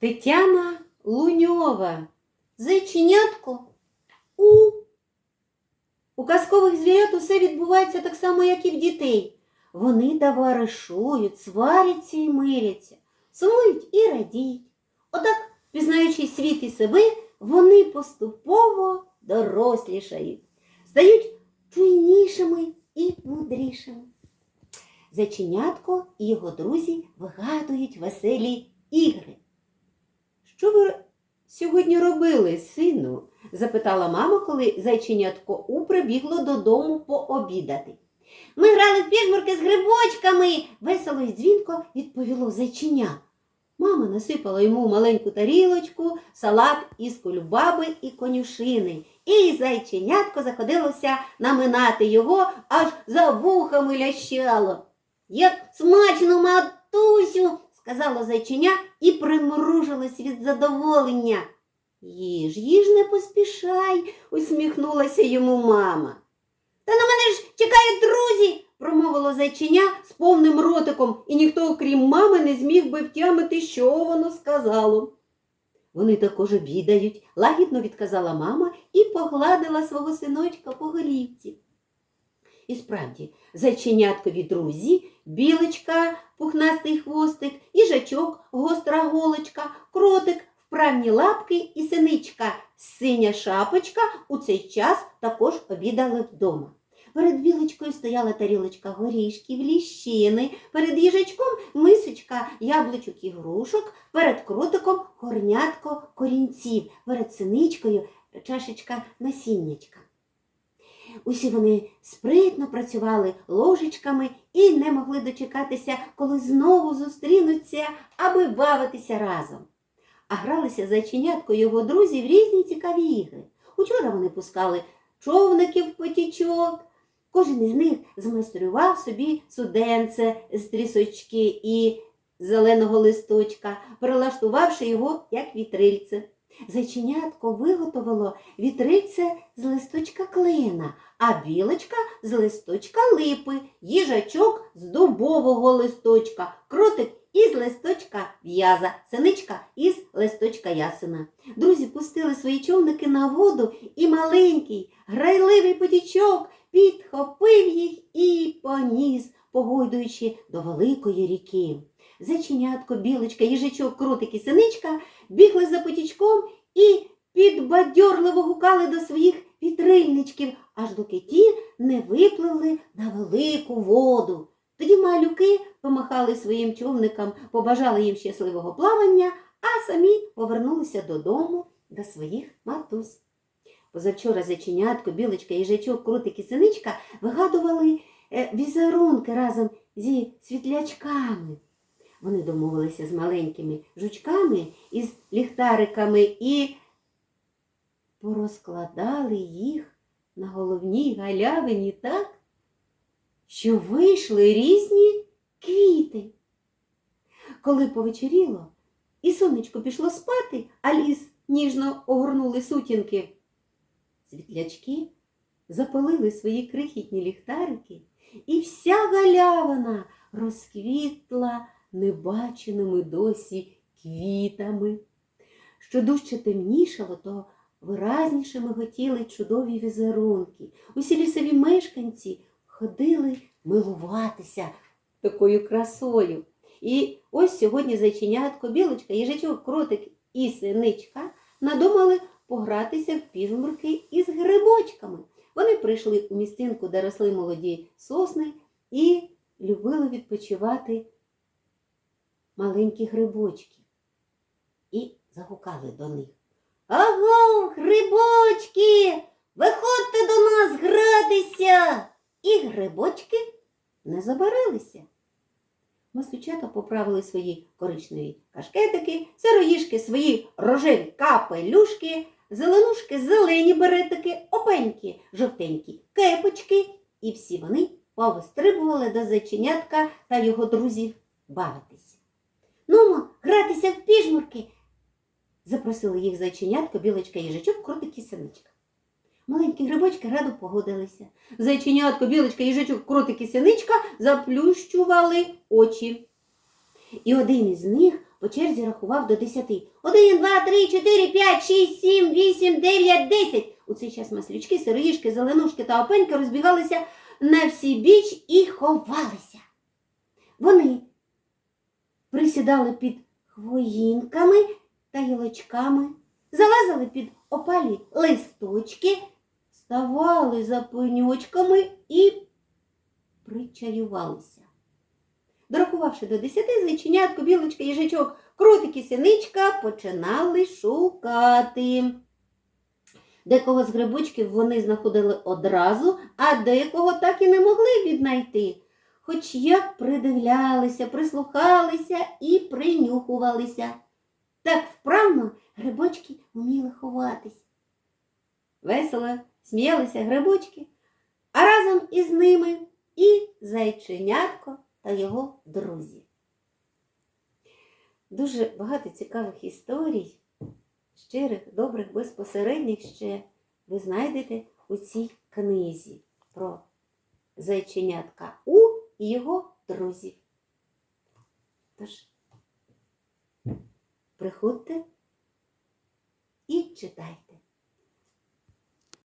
Тетяна Луньова. Зайченятко. У. У казкових звірят усе відбувається так само, як і в дітей. Вони товаришують, сваряться і миряться, сумують і радіють. Отак, пізнаючи світ і себе, вони поступово дорослішають, стають чуйнішими і мудрішими. Зайченятко і його друзі вигадують веселі ігри. Що ви сьогодні робили, сину? запитала мама, коли зайченятко У прибігло додому пообідати. Ми грали в піжмурки з грибочками, весело й дзвінко відповіло зайченя. Мама насипала йому маленьку тарілочку, салат із кульбаби і конюшини, і зайченятко заходилося наминати його, аж за вухами лящало. Як смачно, матусю, сказала зайченя і примружилась від задоволення. Їж, їж, не поспішай, усміхнулася йому мама. Та на мене ж чекають друзі, промовило зайченя з повним ротиком, і ніхто, окрім мами, не зміг би втямити, що воно сказало. Вони також обідають, лагідно відказала мама і погладила свого синочка по голівці. І справді, зайченяткові друзі, білочка, пухнастий хвостик, їжачок, гостра голочка, кротик, вправні лапки і синичка, синя шапочка у цей час також обідали вдома. Перед білочкою стояла тарілочка горішків, ліщини, перед їжачком мисочка яблучок і грушок, перед кротиком горнятко корінців, перед синичкою чашечка насіннячка. Усі вони спритно працювали ложечками і не могли дочекатися, коли знову зустрінуться, аби бавитися разом. А гралися зайченятко і його друзі в різні цікаві ігри. Учора вони пускали човників потічок. Кожен із них змайстрував собі суденце з трісочки і зеленого листочка, прилаштувавши його як вітрильце. Зайченятко виготовило вітрильце з листочка клена, а білочка з листочка липи, їжачок з дубового листочка, кротик із листочка в'яза, синичка із листочка ясена. Друзі пустили свої човники на воду, і маленький, грайливий потічок підхопив їх і поніс, погойдуючи до великої ріки. Зайченятко, білочка, їжачок, кротик і синичка бігли за потічком і підбадьорливо гукали до своїх вітрильничків, аж доки ті не випливли на велику воду. Тоді малюки помахали своїм човникам, побажали їм щасливого плавання, а самі повернулися додому до своїх матусь. Позавчора зайченятко, білочка, їжачок, крутик і синичка вигадували е, візерунки разом зі світлячками. Вони домовилися з маленькими жучками із ліхтариками і порозкладали їх на головній галявині так, що вийшли різні квіти. Коли повечеріло, і сонечко пішло спати, а ліс ніжно огорнули сутінки. Світлячки запалили свої крихітні ліхтарики, і вся галявина розквітла небаченими досі квітами. Що дужче темнішало, то виразнішими готіли чудові візерунки. Усі лісові мешканці ходили милуватися такою красою. І ось сьогодні зайченятко, білочка, їжачок, кротик і синичка надумали погратися в піжмурки із грибочками. Вони прийшли у містинку, де росли молоді сосни, і любили відпочивати маленькі грибочки. І загукали до них. Аго, грибочки, виходьте до нас гратися. І грибочки не забарилися. Маслючата поправили свої коричневі кашкетики, сироїшки свої рожеві капелюшки, зеленушки зелені беретики, опенькі жовтенькі кепочки, і всі вони повистрибували до зайченятка та його друзів бавитися. Нумо, гратися в піжмурки, запросили їх зайченятко, білочка, їжачок, кротик і синичка. Маленькі грибочки радо погодилися. Зайченятко, білочка, їжачок, кротик і синичка заплющували очі. І один із них по черзі рахував до десяти. Один, два, три, чотири, п'ять, шість, сім, вісім, дев'ять, десять. У цей час маслючки, сироїшки, зеленушки та опеньки розбігалися на всі біч і ховалися. Вони присідали під хвоїнками та гілочками, залазили під опалі листочки, ставали за пеньочками і причаювалися. Дорахувавши до десяти, зайченятко, білочка, їжачок, крутик і синичка починали шукати. Декого з грибочків вони знаходили одразу, а декого так і не могли віднайти. Хоч як придивлялися, прислухалися і принюхувалися. Так вправно грибочки вміли ховатись. Весело сміялися грибочки, а разом із ними і зайченятко та його друзі. Дуже багато цікавих історій, щирих, добрих, безпосередніх ще ви знайдете у цій книзі про зайченятка і його друзів. Тож, приходьте і читайте.